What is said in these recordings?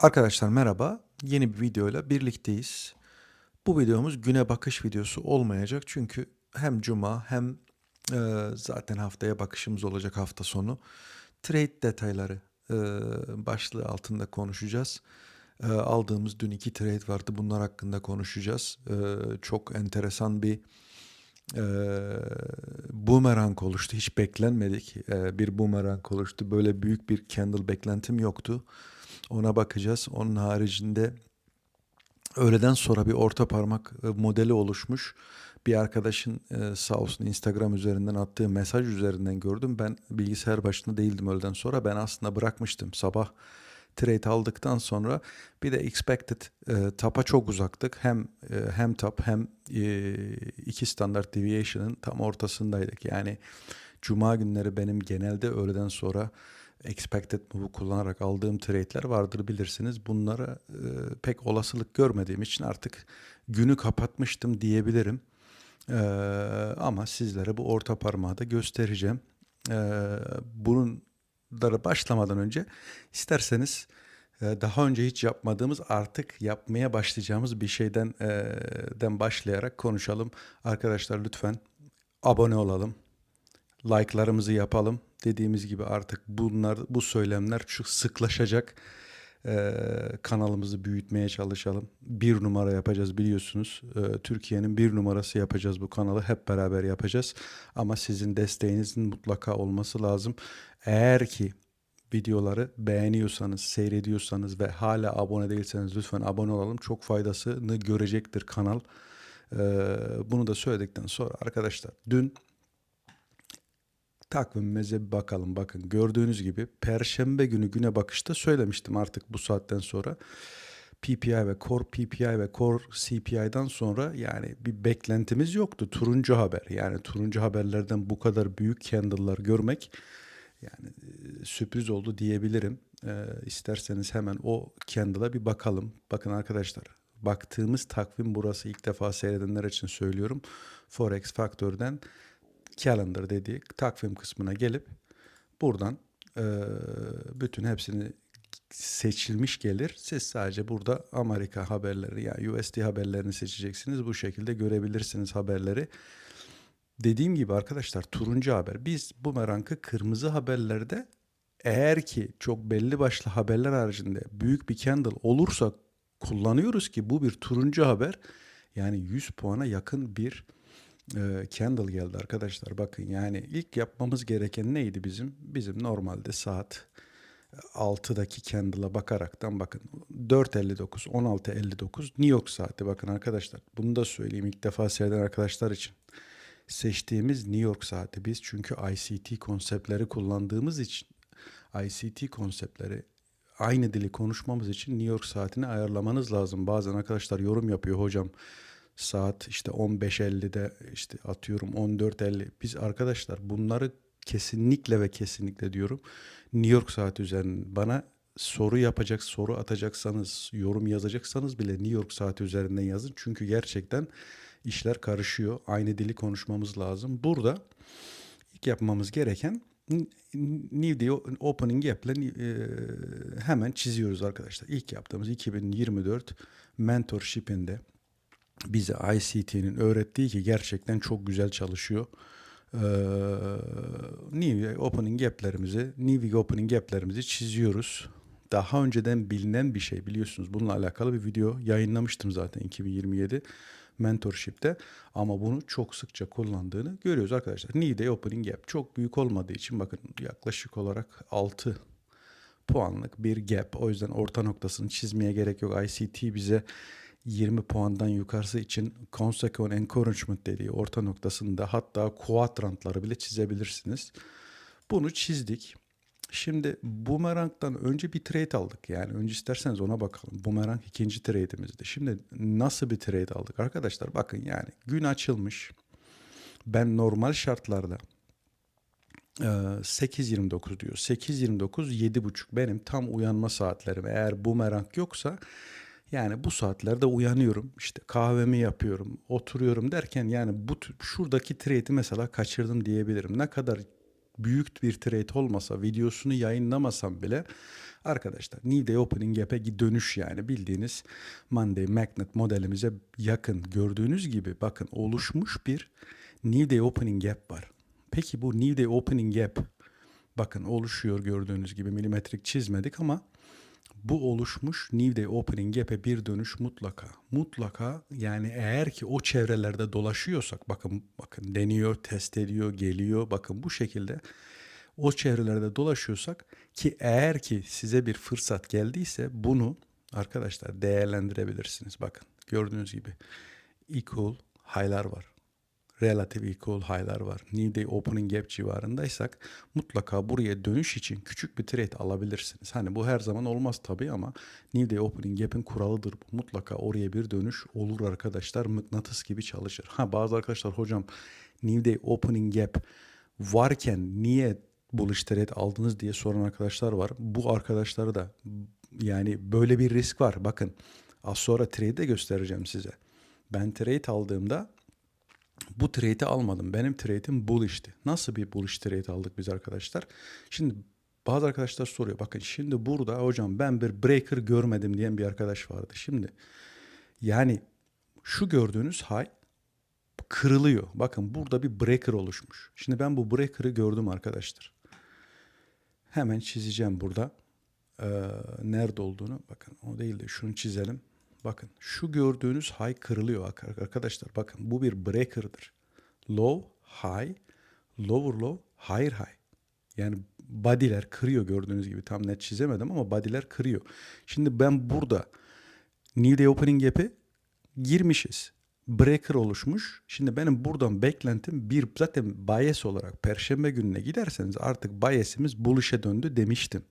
Arkadaşlar merhaba. Yeni bir videoyla birlikteyiz. Bu videomuz güne bakış videosu olmayacak çünkü hem cuma hem e, zaten haftaya bakışımız olacak hafta sonu. Trade detayları e, başlığı altında konuşacağız. E, aldığımız dün iki trade vardı. Bunlar hakkında konuşacağız. E, çok enteresan bir e, boomerang oluştu. Hiç beklenmedik e, bir boomerang oluştu. Böyle büyük bir candle beklentim yoktu. Ona bakacağız. Onun haricinde öğleden sonra bir orta parmak e, modeli oluşmuş. Bir arkadaşın e, sağ olsun Instagram üzerinden attığı mesaj üzerinden gördüm. Ben bilgisayar başında değildim öğleden sonra. Ben aslında bırakmıştım sabah trade aldıktan sonra bir de expected e, tapa çok uzaktık. Hem e, hem tap hem e, iki standart deviation'ın tam ortasındaydık. Yani cuma günleri benim genelde öğleden sonra expected move'u kullanarak aldığım trade'ler vardır bilirsiniz. Bunlara e, pek olasılık görmediğim için artık günü kapatmıştım diyebilirim. E, ama sizlere bu orta parmağı da göstereceğim. E, bunlara başlamadan önce isterseniz e, daha önce hiç yapmadığımız artık yapmaya başlayacağımız bir şeyden e, den başlayarak konuşalım. Arkadaşlar lütfen abone olalım like'larımızı yapalım. Dediğimiz gibi artık bunlar bu söylemler çok sıklaşacak. Ee, kanalımızı büyütmeye çalışalım. Bir numara yapacağız biliyorsunuz. Ee, Türkiye'nin bir numarası yapacağız bu kanalı. Hep beraber yapacağız. Ama sizin desteğinizin mutlaka olması lazım. Eğer ki videoları beğeniyorsanız, seyrediyorsanız ve hala abone değilseniz lütfen abone olalım. Çok faydasını görecektir kanal. Ee, bunu da söyledikten sonra arkadaşlar dün takvimimize bir bakalım. Bakın gördüğünüz gibi perşembe günü güne bakışta söylemiştim artık bu saatten sonra. PPI ve Core PPI ve Core CPI'dan sonra yani bir beklentimiz yoktu. Turuncu haber yani turuncu haberlerden bu kadar büyük candle'lar görmek yani e, sürpriz oldu diyebilirim. E, isterseniz hemen o candle'a bir bakalım. Bakın arkadaşlar baktığımız takvim burası ilk defa seyredenler için söylüyorum. Forex faktörden calendar dediği takvim kısmına gelip buradan e, bütün hepsini seçilmiş gelir. Siz sadece burada Amerika haberleri yani USD haberlerini seçeceksiniz. Bu şekilde görebilirsiniz haberleri. Dediğim gibi arkadaşlar turuncu haber. Biz bu merankı kırmızı haberlerde eğer ki çok belli başlı haberler haricinde büyük bir candle olursa kullanıyoruz ki bu bir turuncu haber. Yani 100 puana yakın bir e, geldi arkadaşlar. Bakın yani ilk yapmamız gereken neydi bizim? Bizim normalde saat 6'daki candle'a bakaraktan bakın 4.59, 16.59 New York saati bakın arkadaşlar. Bunu da söyleyeyim ilk defa seyreden arkadaşlar için. Seçtiğimiz New York saati biz çünkü ICT konseptleri kullandığımız için ICT konseptleri aynı dili konuşmamız için New York saatini ayarlamanız lazım. Bazen arkadaşlar yorum yapıyor hocam saat işte 15.50'de işte atıyorum 14.50 biz arkadaşlar bunları kesinlikle ve kesinlikle diyorum New York saati üzerinden bana soru yapacak soru atacaksanız yorum yazacaksanız bile New York saati üzerinden yazın. Çünkü gerçekten işler karışıyor. Aynı dili konuşmamız lazım. Burada ilk yapmamız gereken New Day Opening Gap'le e, hemen çiziyoruz arkadaşlar. İlk yaptığımız 2024 mentorship'inde bize ICT'nin öğrettiği ki gerçekten çok güzel çalışıyor. Ee, New Opening Gap'lerimizi, New Opening Gap'lerimizi çiziyoruz. Daha önceden bilinen bir şey biliyorsunuz. Bununla alakalı bir video yayınlamıştım zaten 2027 mentorship'te ama bunu çok sıkça kullandığını görüyoruz arkadaşlar. Day Opening Gap çok büyük olmadığı için bakın yaklaşık olarak 6 puanlık bir gap. O yüzden orta noktasını çizmeye gerek yok. ICT bize 20 puandan yukarısı için consequent encouragement dediği orta noktasında hatta quadrantları bile çizebilirsiniz. Bunu çizdik. Şimdi Boomerang'dan önce bir trade aldık. Yani önce isterseniz ona bakalım. Boomerang ikinci trade'imizdi. Şimdi nasıl bir trade aldık arkadaşlar? Bakın yani gün açılmış. Ben normal şartlarda 8.29 diyor. 8.29 7.30 benim tam uyanma saatlerim. Eğer boomerang yoksa yani bu saatlerde uyanıyorum, işte kahvemi yapıyorum, oturuyorum derken yani bu şuradaki trade'i mesela kaçırdım diyebilirim. Ne kadar büyük bir trade olmasa videosunu yayınlamasam bile arkadaşlar New Day Opening Gap'e dönüş yani bildiğiniz Monday Magnet modelimize yakın gördüğünüz gibi bakın oluşmuş bir New Day Opening Gap var. Peki bu New Day Opening Gap bakın oluşuyor gördüğünüz gibi milimetrik çizmedik ama bu oluşmuş New Day Opening Gap'e bir dönüş mutlaka. Mutlaka yani eğer ki o çevrelerde dolaşıyorsak bakın bakın deniyor, test ediyor, geliyor. Bakın bu şekilde o çevrelerde dolaşıyorsak ki eğer ki size bir fırsat geldiyse bunu arkadaşlar değerlendirebilirsiniz. Bakın gördüğünüz gibi equal high'lar var relative equal high'lar var. New Day Opening Gap civarındaysak mutlaka buraya dönüş için küçük bir trade alabilirsiniz. Hani bu her zaman olmaz tabii ama New Day Opening Gap'in kuralıdır bu. Mutlaka oraya bir dönüş olur arkadaşlar. Mıknatıs gibi çalışır. Ha bazı arkadaşlar hocam New Day Opening Gap varken niye bullish trade aldınız diye soran arkadaşlar var. Bu arkadaşları da yani böyle bir risk var. Bakın az sonra trade de göstereceğim size. Ben trade aldığımda bu trade'i almadım. Benim trade'im bullish'ti. Nasıl bir bullish trade aldık biz arkadaşlar? Şimdi bazı arkadaşlar soruyor. Bakın şimdi burada hocam ben bir breaker görmedim diyen bir arkadaş vardı. Şimdi yani şu gördüğünüz high kırılıyor. Bakın burada bir breaker oluşmuş. Şimdi ben bu breaker'ı gördüm arkadaşlar. Hemen çizeceğim burada. Ee, nerede olduğunu. Bakın o değil de şunu çizelim. Bakın şu gördüğünüz high kırılıyor arkadaşlar. Bakın bu bir breaker'dır. Low, high, lower low, higher high. Yani body'ler kırıyor gördüğünüz gibi. Tam net çizemedim ama body'ler kırıyor. Şimdi ben burada New Day Opening Gap'e girmişiz. Breaker oluşmuş. Şimdi benim buradan beklentim bir zaten bias olarak perşembe gününe giderseniz artık bias'imiz bullish'e döndü demiştim.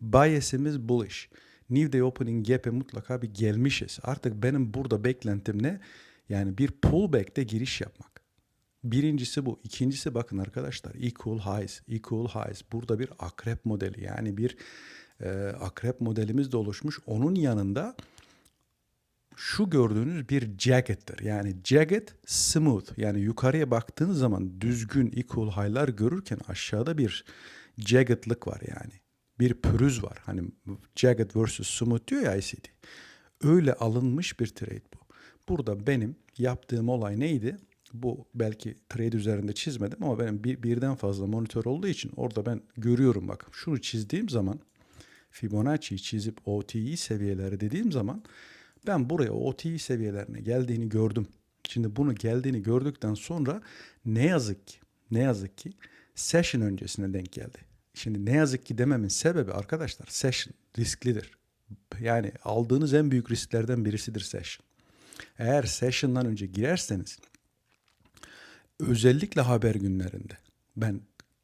Bias'imiz bullish. New Day Opening Gap'e mutlaka bir gelmişiz. Artık benim burada beklentim ne? Yani bir pullback'te giriş yapmak. Birincisi bu. İkincisi bakın arkadaşlar equal highs, equal highs. Burada bir akrep modeli yani bir e, akrep modelimiz de oluşmuş. Onun yanında şu gördüğünüz bir jagged'tir. Yani jagged smooth yani yukarıya baktığınız zaman düzgün equal high'lar görürken aşağıda bir jagged'lık var yani bir pürüz var. Hani Jagged vs. Smooth diyor ya ICT. Öyle alınmış bir trade bu. Burada benim yaptığım olay neydi? Bu belki trade üzerinde çizmedim ama benim bir, birden fazla monitör olduğu için orada ben görüyorum bak. Şunu çizdiğim zaman Fibonacci'yi çizip OTI seviyeleri dediğim zaman ben buraya OTI seviyelerine geldiğini gördüm. Şimdi bunu geldiğini gördükten sonra ne yazık ki ne yazık ki session öncesine denk geldi. Şimdi ne yazık ki dememin sebebi arkadaşlar session risklidir. Yani aldığınız en büyük risklerden birisidir session. Eğer session'dan önce girerseniz özellikle haber günlerinde ben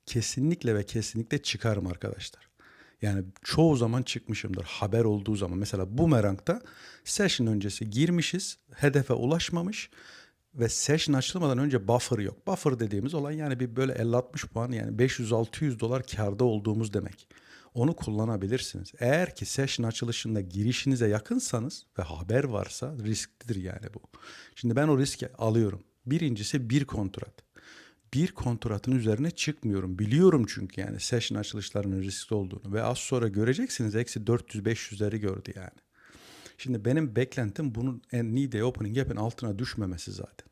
kesinlikle ve kesinlikle çıkarım arkadaşlar. Yani çoğu zaman çıkmışımdır haber olduğu zaman. Mesela bu merakta session öncesi girmişiz, hedefe ulaşmamış ve session açılmadan önce buffer yok. Buffer dediğimiz olay yani bir böyle 50-60 puan yani 500-600 dolar karda olduğumuz demek. Onu kullanabilirsiniz. Eğer ki session açılışında girişinize yakınsanız ve haber varsa risklidir yani bu. Şimdi ben o riski alıyorum. Birincisi bir kontrat. Bir kontratın üzerine çıkmıyorum. Biliyorum çünkü yani session açılışlarının riskli olduğunu ve az sonra göreceksiniz eksi 400-500'leri gördü yani. Şimdi benim beklentim bunun en need opening gap'in altına düşmemesi zaten.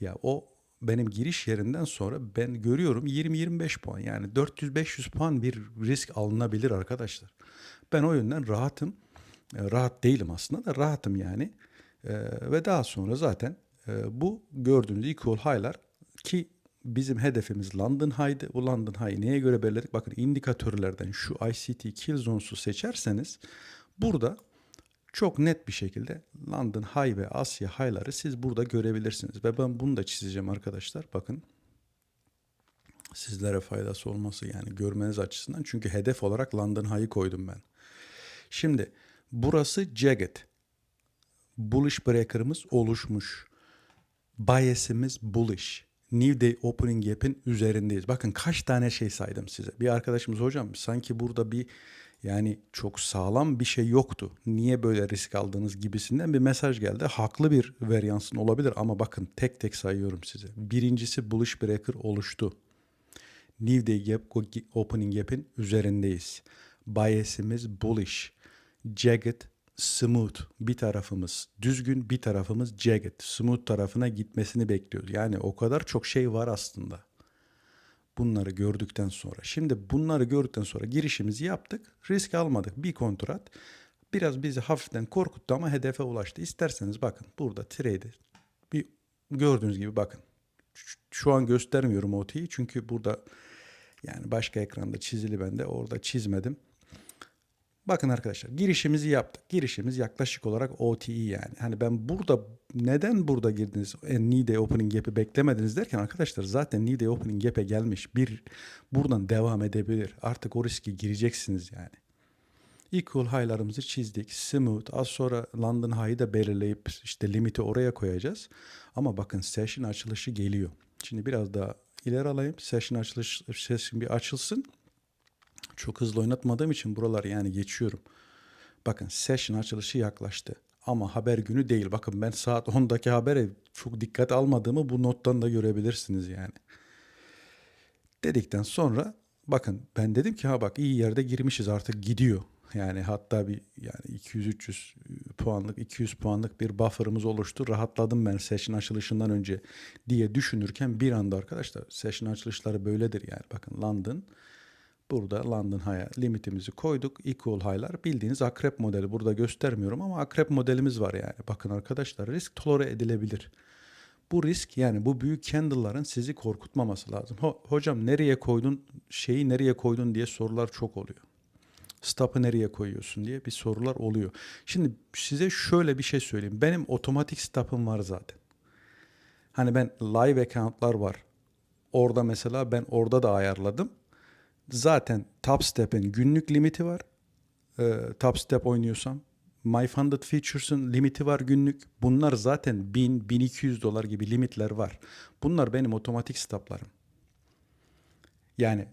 Ya o benim giriş yerinden sonra ben görüyorum 20-25 puan yani 400-500 puan bir risk alınabilir arkadaşlar. Ben o yönden rahatım. E, rahat değilim aslında da rahatım yani. Ee, ve daha sonra zaten e, bu gördüğünüz equal high'lar ki bizim hedefimiz London High'dı. Bu London High'ı neye göre belirledik? Bakın indikatörlerden şu ICT Kill Zones'u seçerseniz burada çok net bir şekilde London High ve Asya High'ları siz burada görebilirsiniz. Ve ben bunu da çizeceğim arkadaşlar. Bakın sizlere faydası olması yani görmeniz açısından. Çünkü hedef olarak London High'ı koydum ben. Şimdi burası Jagged. Bullish breaker'ımız oluşmuş. Bias'imiz bullish. New Day Opening Gap'in üzerindeyiz. Bakın kaç tane şey saydım size. Bir arkadaşımız hocam sanki burada bir yani çok sağlam bir şey yoktu. Niye böyle risk aldınız gibisinden bir mesaj geldi. Haklı bir varyansın olabilir ama bakın tek tek sayıyorum size. Birincisi bullish breaker oluştu. New Day Gap, Opening Gap'in üzerindeyiz. Bias'imiz bullish. Jagged, smooth. Bir tarafımız düzgün, bir tarafımız jagged. Smooth tarafına gitmesini bekliyoruz. Yani o kadar çok şey var aslında. Bunları gördükten sonra. Şimdi bunları gördükten sonra girişimizi yaptık. Risk almadık. Bir kontrat. Biraz bizi hafiften korkuttu ama hedefe ulaştı. İsterseniz bakın burada trade bir gördüğünüz gibi bakın. Şu an göstermiyorum OT'yi çünkü burada yani başka ekranda çizili bende orada çizmedim. Bakın arkadaşlar girişimizi yaptık. Girişimiz yaklaşık olarak OTE yani. Hani ben burada neden burada girdiniz? E, Nide Opening Gap'i beklemediniz derken arkadaşlar zaten Nide Opening Gap'e gelmiş. Bir buradan devam edebilir. Artık o riski gireceksiniz yani. Equal high'larımızı çizdik. Smooth. Az sonra London High'ı da belirleyip işte limiti oraya koyacağız. Ama bakın session açılışı geliyor. Şimdi biraz daha ileri alayım. Session açılış session bir açılsın. Çok hızlı oynatmadığım için buralar yani geçiyorum. Bakın session açılışı yaklaştı. Ama haber günü değil. Bakın ben saat 10'daki habere çok dikkat almadığımı bu nottan da görebilirsiniz yani. Dedikten sonra bakın ben dedim ki ha bak iyi yerde girmişiz artık gidiyor. Yani hatta bir yani 200-300 puanlık 200 puanlık bir buffer'ımız oluştu. Rahatladım ben session açılışından önce diye düşünürken bir anda arkadaşlar session açılışları böyledir yani. Bakın London Burada London High'a limitimizi koyduk. Equal High'lar bildiğiniz akrep modeli. Burada göstermiyorum ama akrep modelimiz var yani. Bakın arkadaşlar risk tolere edilebilir. Bu risk yani bu büyük candle'ların sizi korkutmaması lazım. Ho- hocam nereye koydun şeyi nereye koydun diye sorular çok oluyor. Stop'ı nereye koyuyorsun diye bir sorular oluyor. Şimdi size şöyle bir şey söyleyeyim. Benim otomatik stop'ım var zaten. Hani ben live account'lar var. Orada mesela ben orada da ayarladım. Zaten Top Step'in günlük limiti var. Ee, Top Step oynuyorsam. My Funded Features'ın limiti var günlük. Bunlar zaten 1000-1200 dolar gibi limitler var. Bunlar benim otomatik stoplarım. Yani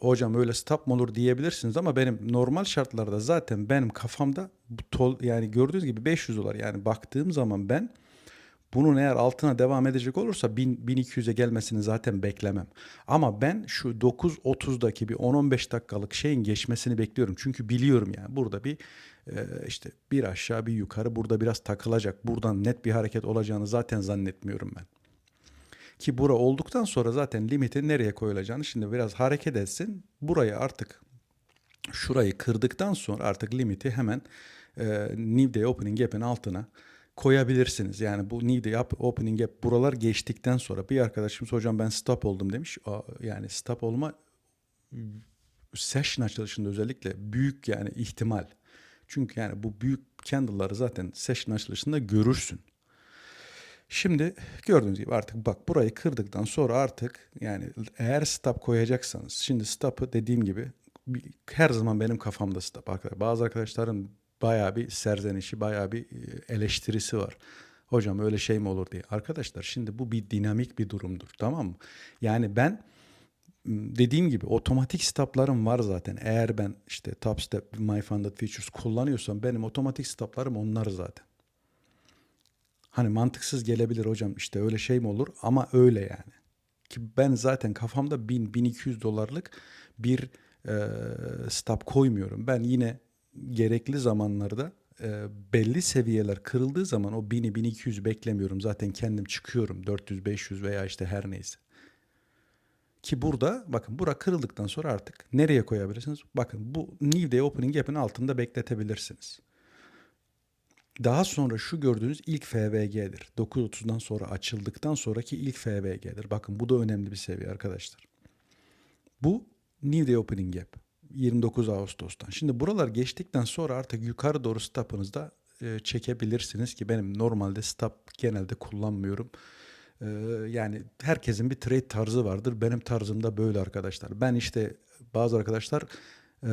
hocam öyle stop mı olur diyebilirsiniz ama benim normal şartlarda zaten benim kafamda bu tol, yani gördüğünüz gibi 500 dolar yani baktığım zaman ben bunun eğer altına devam edecek olursa 1000 1200'e gelmesini zaten beklemem. Ama ben şu 9.30'daki bir 10-15 dakikalık şeyin geçmesini bekliyorum. Çünkü biliyorum yani burada bir e, işte bir aşağı bir yukarı burada biraz takılacak. Buradan net bir hareket olacağını zaten zannetmiyorum ben. Ki bura olduktan sonra zaten limiti nereye koyulacağını şimdi biraz hareket etsin. Burayı artık şurayı kırdıktan sonra artık limiti hemen e, New Day Opening Gap'in altına koyabilirsiniz. Yani bu New Day Up- Opening Gap buralar geçtikten sonra bir arkadaşımız hocam ben stop oldum demiş. Yani stop olma session açılışında özellikle büyük yani ihtimal. Çünkü yani bu büyük candle'ları zaten session açılışında görürsün. Şimdi gördüğünüz gibi artık bak burayı kırdıktan sonra artık yani eğer stop koyacaksanız şimdi stop'ı dediğim gibi her zaman benim kafamda stop arkadaşlar. Bazı arkadaşların bayağı bir serzenişi, bayağı bir e, eleştirisi var. Hocam öyle şey mi olur diye. Arkadaşlar şimdi bu bir dinamik bir durumdur tamam mı? Yani ben dediğim gibi otomatik stoplarım var zaten. Eğer ben işte top step, my funded features kullanıyorsam benim otomatik stoplarım onlar zaten. Hani mantıksız gelebilir hocam işte öyle şey mi olur ama öyle yani. Ki ben zaten kafamda 1000-1200 dolarlık bir e, stop koymuyorum. Ben yine gerekli zamanlarda e, belli seviyeler kırıldığı zaman o 1000'i 1200 beklemiyorum. Zaten kendim çıkıyorum 400-500 veya işte her neyse. Ki burada bakın bura kırıldıktan sonra artık nereye koyabilirsiniz? Bakın bu New Day Opening Gap'in altında bekletebilirsiniz. Daha sonra şu gördüğünüz ilk FVG'dir. 9.30'dan sonra açıldıktan sonraki ilk FVG'dir. Bakın bu da önemli bir seviye arkadaşlar. Bu New Day Opening Gap. 29 Ağustos'tan. Şimdi buralar geçtikten sonra artık yukarı doğru stop'ınızda e, çekebilirsiniz ki benim normalde stop genelde kullanmıyorum. E, yani herkesin bir trade tarzı vardır. Benim tarzım da böyle arkadaşlar. Ben işte bazı arkadaşlar e,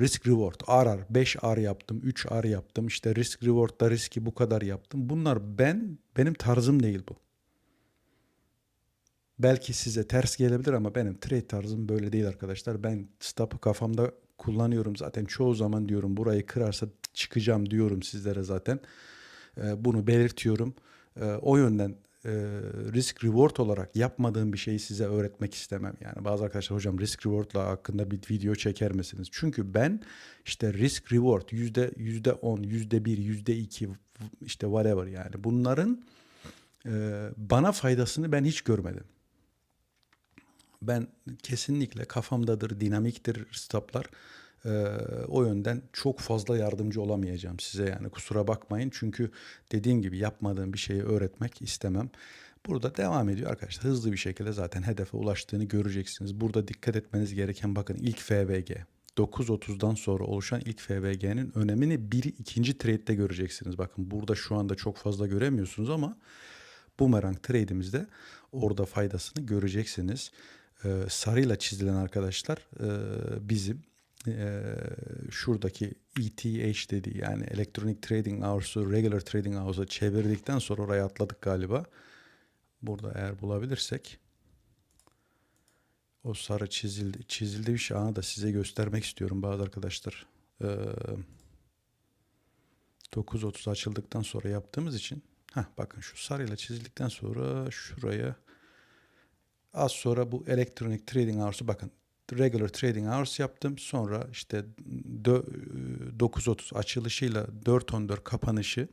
risk reward RR 5 R yaptım 3 R yaptım işte risk reward'da riski bu kadar yaptım bunlar ben benim tarzım değil bu belki size ters gelebilir ama benim trade tarzım böyle değil arkadaşlar ben stop'ı kafamda kullanıyorum zaten çoğu zaman diyorum burayı kırarsa çıkacağım diyorum sizlere zaten E, bunu belirtiyorum E, o yönden e, risk reward olarak yapmadığım bir şeyi size öğretmek istemem. Yani bazı arkadaşlar hocam risk reward'la hakkında bir video çeker misiniz? Çünkü ben işte risk reward yüzde yüzde on, yüzde bir, yüzde iki işte whatever yani bunların e, bana faydasını ben hiç görmedim. Ben kesinlikle kafamdadır, dinamiktir stoplar. Ee, o yönden çok fazla yardımcı olamayacağım size yani kusura bakmayın. Çünkü dediğim gibi yapmadığım bir şeyi öğretmek istemem. Burada devam ediyor arkadaşlar. Hızlı bir şekilde zaten hedefe ulaştığını göreceksiniz. Burada dikkat etmeniz gereken bakın ilk FVG. 9.30'dan sonra oluşan ilk FVG'nin önemini bir ikinci trade'de göreceksiniz. Bakın burada şu anda çok fazla göremiyorsunuz ama Boomerang trade'imizde orada faydasını göreceksiniz. Ee, sarıyla çizilen arkadaşlar e, bizim e, şuradaki ETH dediği yani Electronic Trading House'u Regular Trading House'a çevirdikten sonra oraya atladık galiba. Burada eğer bulabilirsek o sarı çizildi. Çizildi bir şey da size göstermek istiyorum bazı arkadaşlar. Ee, 9.30 açıldıktan sonra yaptığımız için Heh, bakın şu sarıyla çizildikten sonra şuraya az sonra bu Electronic Trading House'u bakın regular trading hours yaptım. Sonra işte dö- 9.30 açılışıyla 4.14 kapanışı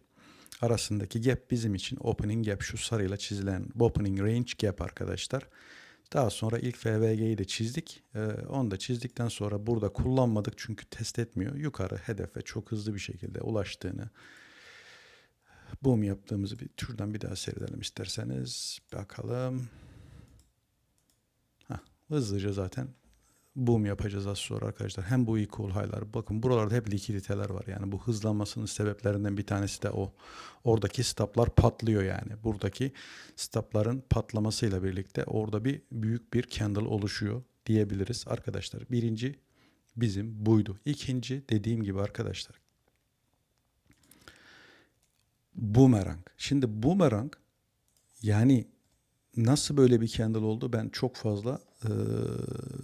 arasındaki gap bizim için opening gap şu sarıyla çizilen opening range gap arkadaşlar. Daha sonra ilk FVG'yi de çizdik. Ee, onu da çizdikten sonra burada kullanmadık çünkü test etmiyor. Yukarı hedefe çok hızlı bir şekilde ulaştığını boom yaptığımızı bir türden bir daha seyredelim isterseniz. Bakalım. Hızlıca zaten boom yapacağız az sonra arkadaşlar. Hem bu equal high'lar bakın buralarda hep likiditeler var. Yani bu hızlanmasının sebeplerinden bir tanesi de o. Oradaki stoplar patlıyor yani. Buradaki stopların patlamasıyla birlikte orada bir büyük bir candle oluşuyor diyebiliriz arkadaşlar. Birinci bizim buydu. İkinci dediğim gibi arkadaşlar boomerang. Şimdi boomerang yani nasıl böyle bir candle oldu ben çok fazla e,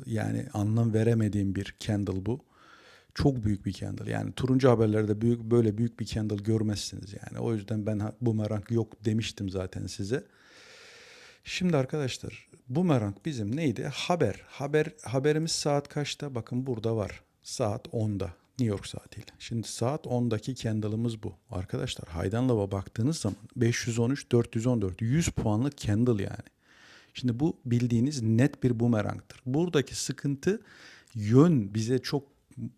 yani anlam veremediğim bir candle bu. Çok büyük bir candle. Yani turuncu haberlerde büyük böyle büyük bir candle görmezsiniz yani. O yüzden ben boomerang yok demiştim zaten size. Şimdi arkadaşlar boomerang bizim neydi? Haber. Haber haberimiz saat kaçta? Bakın burada var. Saat 10'da. New York saatiyle. Şimdi saat 10'daki candle'ımız bu. Arkadaşlar Haydanlav'a baktığınız zaman 513 414 100 puanlık candle yani. Şimdi bu bildiğiniz net bir bumerangtır. Buradaki sıkıntı yön bize çok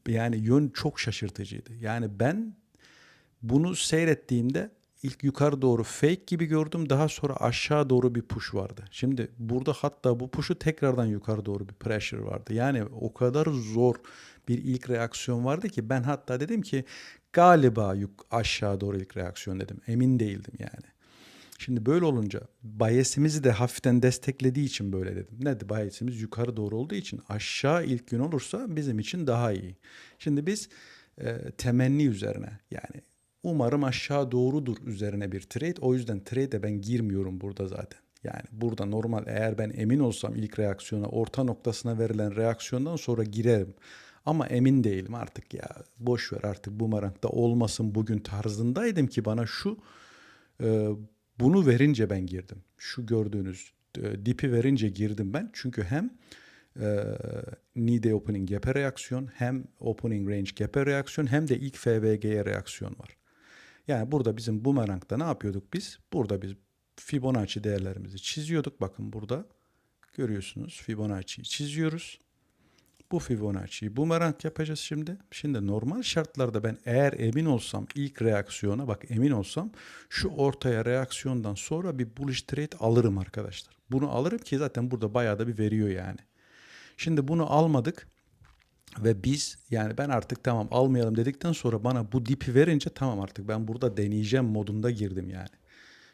yani yön çok şaşırtıcıydı. Yani ben bunu seyrettiğimde ilk yukarı doğru fake gibi gördüm. Daha sonra aşağı doğru bir push vardı. Şimdi burada hatta bu push'u tekrardan yukarı doğru bir pressure vardı. Yani o kadar zor bir ilk reaksiyon vardı ki ben hatta dedim ki galiba yuk aşağı doğru ilk reaksiyon dedim. Emin değildim yani. Şimdi böyle olunca bias'imizi de hafiften desteklediği için böyle dedim. Ne bias'imiz yukarı doğru olduğu için aşağı ilk gün olursa bizim için daha iyi. Şimdi biz e, temenni üzerine yani umarım aşağı doğrudur üzerine bir trade. O yüzden trade'e ben girmiyorum burada zaten. Yani burada normal eğer ben emin olsam ilk reaksiyona orta noktasına verilen reaksiyondan sonra girerim. Ama emin değilim artık ya boş ver artık bumerangda olmasın bugün tarzındaydım ki bana şu e, bunu verince ben girdim. Şu gördüğünüz e, dipi verince girdim ben. Çünkü hem e, Nide Opening Gap'e reaksiyon hem Opening Range Gap'e reaksiyon hem de ilk FVG'ye reaksiyon var. Yani burada bizim Boomerang'da ne yapıyorduk biz? Burada biz Fibonacci değerlerimizi çiziyorduk. Bakın burada görüyorsunuz Fibonacci'yi çiziyoruz. Bu Fibonacci'yi bumerang yapacağız şimdi. Şimdi normal şartlarda ben eğer emin olsam ilk reaksiyona bak emin olsam şu ortaya reaksiyondan sonra bir bullish trade alırım arkadaşlar. Bunu alırım ki zaten burada bayağı da bir veriyor yani. Şimdi bunu almadık ve biz yani ben artık tamam almayalım dedikten sonra bana bu dipi verince tamam artık ben burada deneyeceğim modunda girdim yani.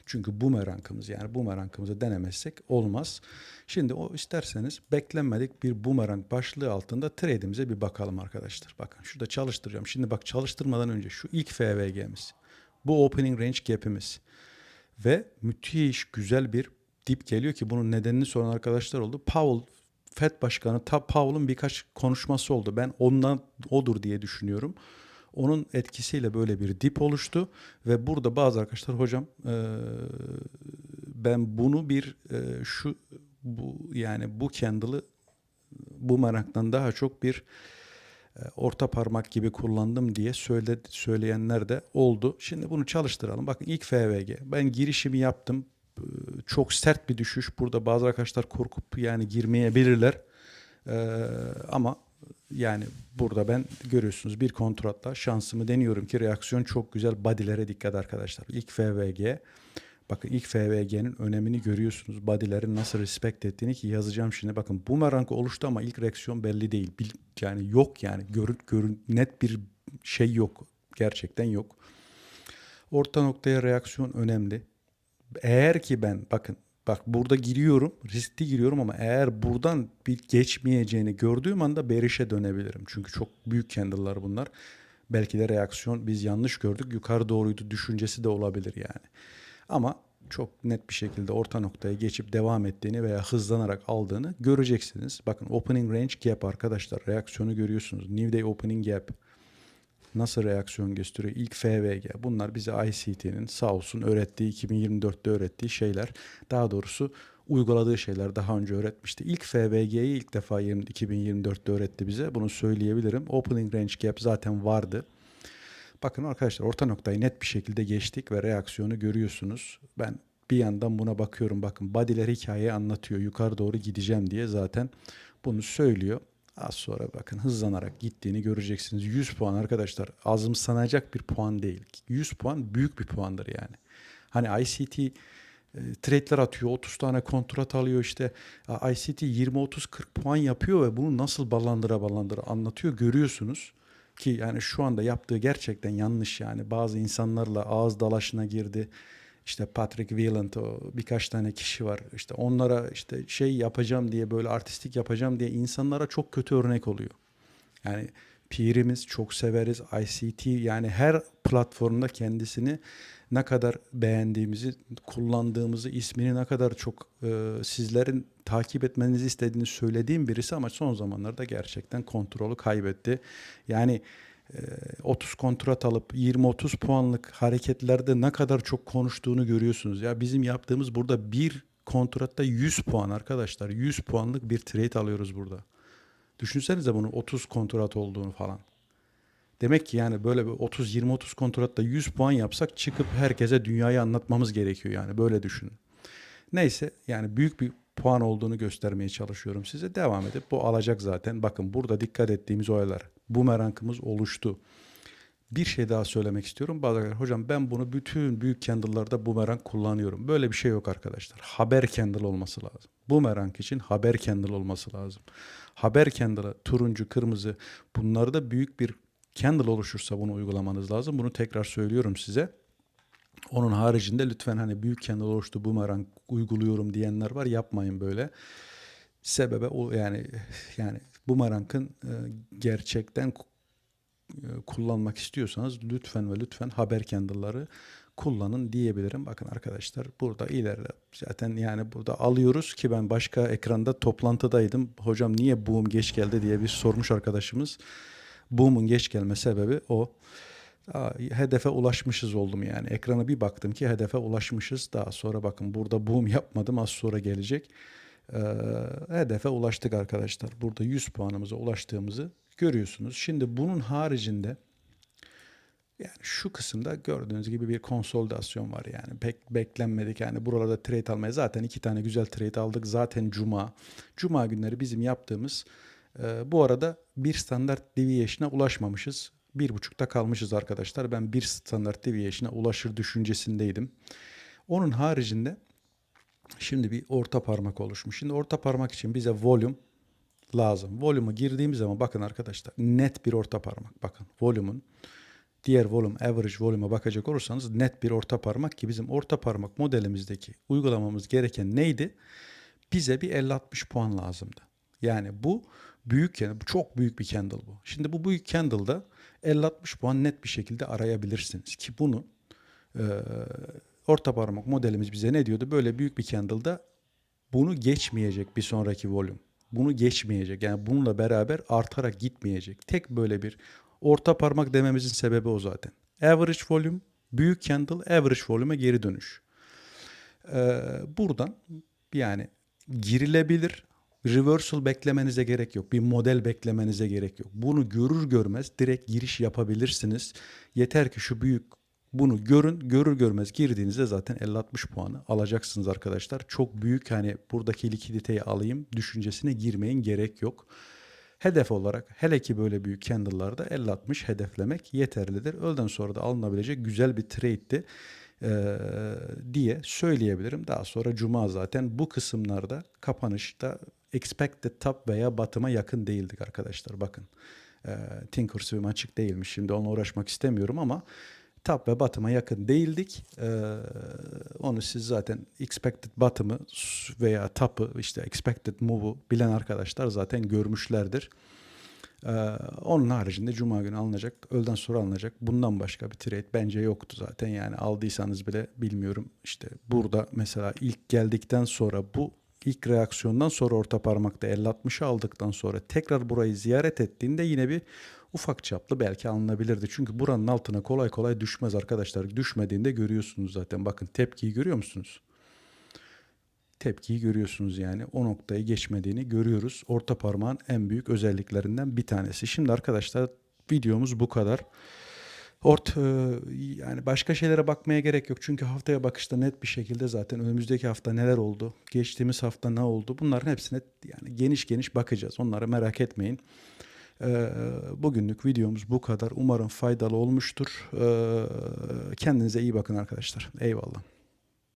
Çünkü bumerangımız yani bumerangımızı denemezsek olmaz. Şimdi o isterseniz beklenmedik bir bumerang başlığı altında trade'imize bir bakalım arkadaşlar. Bakın şurada çalıştıracağım. Şimdi bak çalıştırmadan önce şu ilk FVG'miz. Bu opening range gap'imiz. Ve müthiş güzel bir dip geliyor ki bunun nedenini soran arkadaşlar oldu. Powell FED Başkanı Powell'ın birkaç konuşması oldu. Ben ondan odur diye düşünüyorum. Onun etkisiyle böyle bir dip oluştu ve burada bazı arkadaşlar hocam e, ben bunu bir e, şu bu yani bu candle'ı bumerang'dan daha çok bir e, orta parmak gibi kullandım diye söyle, söyleyenler de oldu. Şimdi bunu çalıştıralım. Bakın ilk FVG. Ben girişimi yaptım. E, Çok sert bir düşüş. Burada bazı arkadaşlar korkup yani girmeyebilirler. E, ama yani burada ben görüyorsunuz bir kontratla şansımı deniyorum ki reaksiyon çok güzel. Body'lere dikkat arkadaşlar. İlk FVG. Bakın ilk FVG'nin önemini görüyorsunuz. Body'lerin nasıl respect ettiğini ki yazacağım şimdi. Bakın bumerang oluştu ama ilk reaksiyon belli değil. Bil- Yani yok yani görün, görün net bir şey yok. Gerçekten yok. Orta noktaya reaksiyon önemli. Eğer ki ben bakın bak burada giriyorum riskli giriyorum ama eğer buradan bir geçmeyeceğini gördüğüm anda berişe dönebilirim. Çünkü çok büyük candle'lar bunlar. Belki de reaksiyon biz yanlış gördük yukarı doğruydu düşüncesi de olabilir yani. Ama çok net bir şekilde orta noktaya geçip devam ettiğini veya hızlanarak aldığını göreceksiniz. Bakın opening range gap arkadaşlar reaksiyonu görüyorsunuz. New day opening gap nasıl reaksiyon gösteriyor? İlk FVG. Bunlar bize ICT'nin sağ olsun öğrettiği 2024'te öğrettiği şeyler. Daha doğrusu uyguladığı şeyler daha önce öğretmişti. İlk FVG'yi ilk defa 20 2024'te öğretti bize. Bunu söyleyebilirim. Opening range gap zaten vardı. Bakın arkadaşlar orta noktayı net bir şekilde geçtik ve reaksiyonu görüyorsunuz. Ben bir yandan buna bakıyorum. Bakın body'ler hikayeyi anlatıyor. Yukarı doğru gideceğim diye zaten bunu söylüyor. Az sonra bakın hızlanarak gittiğini göreceksiniz. 100 puan arkadaşlar azımsanacak bir puan değil. 100 puan büyük bir puandır yani. Hani ICT e, trade'ler atıyor. 30 tane kontrat alıyor işte. ICT 20 30 40 puan yapıyor ve bunu nasıl ballandıra ballandıra anlatıyor görüyorsunuz. Ki yani şu anda yaptığı gerçekten yanlış yani. Bazı insanlarla ağız dalaşına girdi. İşte Patrick Wieland o birkaç tane kişi var. İşte onlara işte şey yapacağım diye böyle artistik yapacağım diye insanlara çok kötü örnek oluyor. Yani pirimiz çok severiz. ICT yani her platformda kendisini ne kadar beğendiğimizi, kullandığımızı, ismini ne kadar çok e, sizlerin takip etmenizi istediğini söylediğim birisi ama son zamanlarda gerçekten kontrolü kaybetti. Yani 30 kontrat alıp 20-30 puanlık hareketlerde ne kadar çok konuştuğunu görüyorsunuz. Ya bizim yaptığımız burada bir kontratta 100 puan arkadaşlar. 100 puanlık bir trade alıyoruz burada. Düşünsenize bunun 30 kontrat olduğunu falan. Demek ki yani böyle bir 30 20 30 kontratta 100 puan yapsak çıkıp herkese dünyayı anlatmamız gerekiyor yani böyle düşünün. Neyse yani büyük bir puan olduğunu göstermeye çalışıyorum size. Devam edip bu alacak zaten. Bakın burada dikkat ettiğimiz olaylar. Bumerangımız oluştu. Bir şey daha söylemek istiyorum. Bazı arkadaşlar, hocam ben bunu bütün büyük candle'larda bumerang kullanıyorum. Böyle bir şey yok arkadaşlar. Haber candle olması lazım. Bumerang için haber candle olması lazım. Haber candle'ı turuncu, kırmızı bunlarda büyük bir candle oluşursa bunu uygulamanız lazım. Bunu tekrar söylüyorum size. Onun haricinde lütfen hani büyük candle oluştu bumerang uyguluyorum diyenler var. Yapmayın böyle. Sebebe o yani yani bumerangın e, gerçekten e, kullanmak istiyorsanız lütfen ve lütfen haber candle'ları kullanın diyebilirim. Bakın arkadaşlar burada ileride zaten yani burada alıyoruz ki ben başka ekranda toplantıdaydım. Hocam niye boom geç geldi diye bir sormuş arkadaşımız. Boom'un geç gelme sebebi o. Hedefe ulaşmışız oldum yani. Ekrana bir baktım ki hedefe ulaşmışız. Daha sonra bakın burada boom yapmadım az sonra gelecek. Ee, hedefe ulaştık arkadaşlar. Burada 100 puanımıza ulaştığımızı görüyorsunuz. Şimdi bunun haricinde yani şu kısımda gördüğünüz gibi bir konsolidasyon var yani pek beklenmedik yani buralarda trade almaya zaten iki tane güzel trade aldık zaten cuma cuma günleri bizim yaptığımız e, bu arada bir standart deviation'a ulaşmamışız bir buçukta kalmışız arkadaşlar ben bir standart deviation'a ulaşır düşüncesindeydim onun haricinde şimdi bir orta parmak oluşmuş şimdi orta parmak için bize volume lazım. Volume'a girdiğimiz zaman bakın arkadaşlar net bir orta parmak. Bakın volume'un diğer volume average volume'a bakacak olursanız net bir orta parmak ki bizim orta parmak modelimizdeki uygulamamız gereken neydi? Bize bir 50-60 puan lazımdı. Yani bu büyük yani çok büyük bir candle bu. Şimdi bu büyük candle'da 50-60 puan net bir şekilde arayabilirsiniz ki bunu e, orta parmak modelimiz bize ne diyordu? Böyle büyük bir candle'da bunu geçmeyecek bir sonraki volüm. Bunu geçmeyecek. Yani bununla beraber artarak gitmeyecek. Tek böyle bir orta parmak dememizin sebebi o zaten. Average volume, büyük candle, average volume'e geri dönüş. Ee, buradan yani girilebilir. Reversal beklemenize gerek yok. Bir model beklemenize gerek yok. Bunu görür görmez direkt giriş yapabilirsiniz. Yeter ki şu büyük bunu görün. Görür görmez girdiğinizde zaten 50-60 puanı alacaksınız arkadaşlar. Çok büyük hani buradaki likiditeyi alayım düşüncesine girmeyin gerek yok. Hedef olarak hele ki böyle büyük candle'larda 50-60 hedeflemek yeterlidir. Öğleden sonra da alınabilecek güzel bir trade'ti eee, diye söyleyebilirim. Daha sonra cuma zaten bu kısımlarda kapanışta expected top veya bottom'a yakın değildik arkadaşlar. Bakın eee Thinkorswim açık değilmiş. Şimdi onunla uğraşmak istemiyorum ama top ve bottom'a yakın değildik. Eee, onu siz zaten expected bottom'ı veya top'ı işte expected move'u bilen arkadaşlar zaten görmüşlerdir. Ee, onun haricinde Cuma günü alınacak, öğleden sonra alınacak. Bundan başka bir trade bence yoktu zaten. Yani aldıysanız bile bilmiyorum. İşte burada mesela ilk geldikten sonra bu ilk reaksiyondan sonra orta parmakta 50-60'ı aldıktan sonra tekrar burayı ziyaret ettiğinde yine bir ufak çaplı belki alınabilirdi. Çünkü buranın altına kolay kolay düşmez arkadaşlar. Düşmediğinde görüyorsunuz zaten. Bakın tepkiyi görüyor musunuz? tepkiyi görüyorsunuz yani. O noktayı geçmediğini görüyoruz. Orta parmağın en büyük özelliklerinden bir tanesi. Şimdi arkadaşlar videomuz bu kadar. Ort e, yani başka şeylere bakmaya gerek yok. Çünkü haftaya bakışta net bir şekilde zaten önümüzdeki hafta neler oldu, geçtiğimiz hafta ne oldu bunların hepsine yani geniş geniş bakacağız. Onları merak etmeyin. E, Bugünlük videomuz bu kadar. Umarım faydalı olmuştur. E, Kendinize iyi bakın arkadaşlar. Eyvallah.